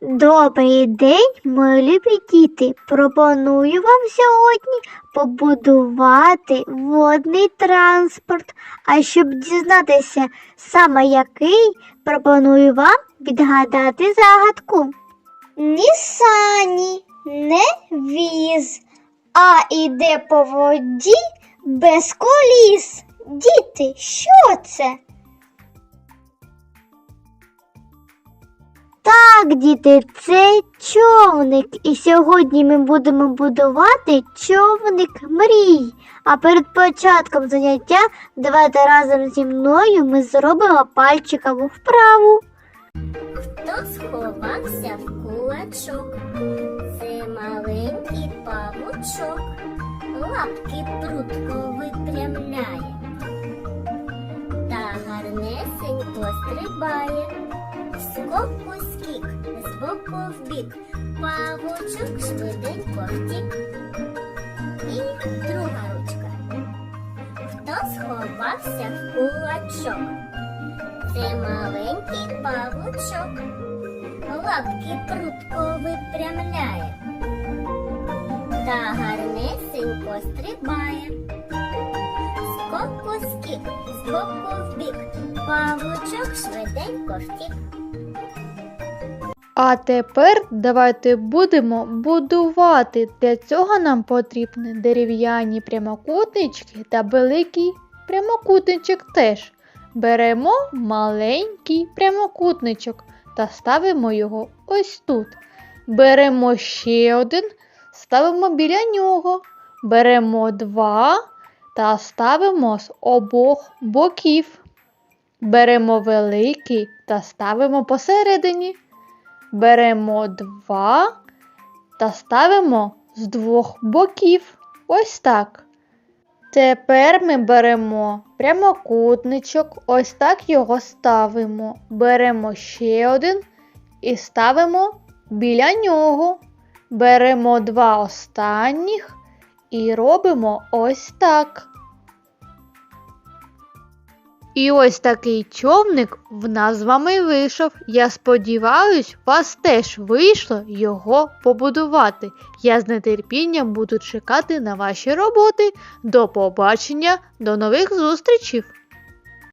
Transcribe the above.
Добрий день, мої любі діти. Пропоную вам сьогодні побудувати водний транспорт. А щоб дізнатися саме який, пропоную вам відгадати загадку. Ні сані, не віз, а іде по воді без коліс. Діти, що це? Так, діти, це човник. І сьогодні ми будемо будувати човник мрій. А перед початком заняття давайте разом зі мною ми зробимо пальчикову вправу. Хто сховався в кулачок? Це маленький павучок, лапки прутко випрямляє, та гарнесенько стрибає, з боку в бік, павучок швиденько втік. І друга ручка. Хто сховався в кулачок? Це маленький павучок, лапки прутко випрямляє, та гарнесенько стрибає. Скоку скік, з боку в бік, павучок швиденько втік. А тепер давайте будемо будувати. Для цього нам потрібні дерев'яні прямокутнички та великий прямокутничок теж. Беремо маленький прямокутничок та ставимо його ось тут. Беремо ще один, ставимо біля нього. Беремо два та ставимо з обох боків. Беремо великий та ставимо посередині. Беремо два та ставимо з двох боків. Ось так. Тепер ми беремо прямокутничок, ось так його ставимо. Беремо ще один і ставимо біля нього. Беремо два останніх і робимо ось так. І ось такий човник в нас з вами вийшов. Я сподіваюсь, вас теж вийшло його побудувати. Я з нетерпінням буду чекати на ваші роботи. До побачення, до нових зустрічей!